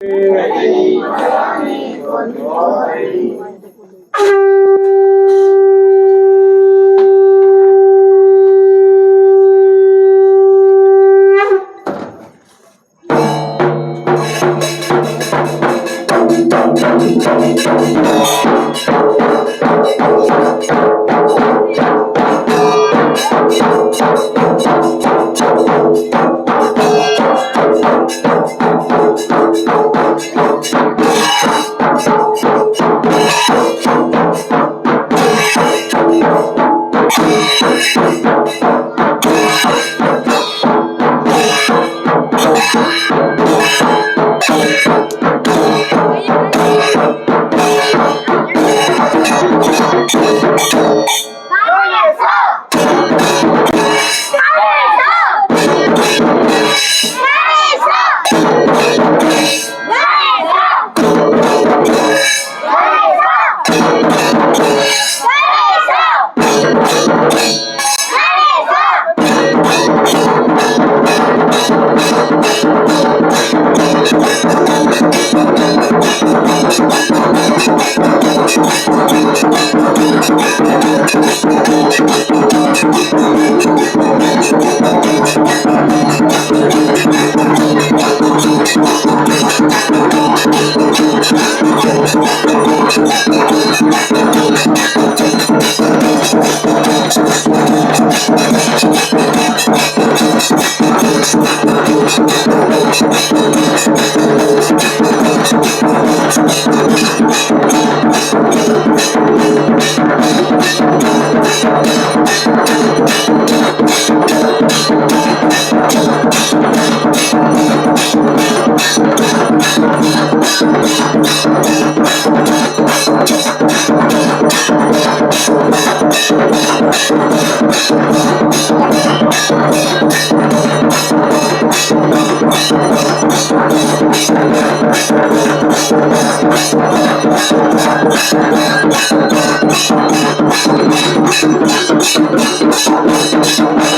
哎咿呀咿，哎咿呀咿。Thank Thank you.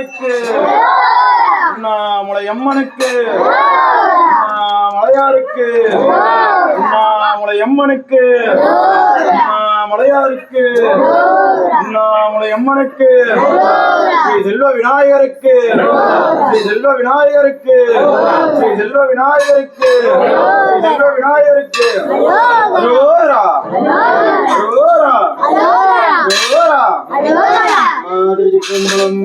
மலையாருக்கு Unnamulai அம்மனுக்கு மலையாருக்கு உண்ணாமுலை அம்மனுக்கு மலையாருக்கு உண்ணாமுலை அம்மனுக்கு ஸ்ரீ செல்வ விநாயகருக்கு ஸ்ரீ செல்வ விநாயகருக்கு ஸ்ரீ செல்வ விநாயகருக்கு ஸ்ரீ செல்வ விநாயகருக்கு. அரோரா அரோரா அரோரா திருச்சிற்றம்பலம்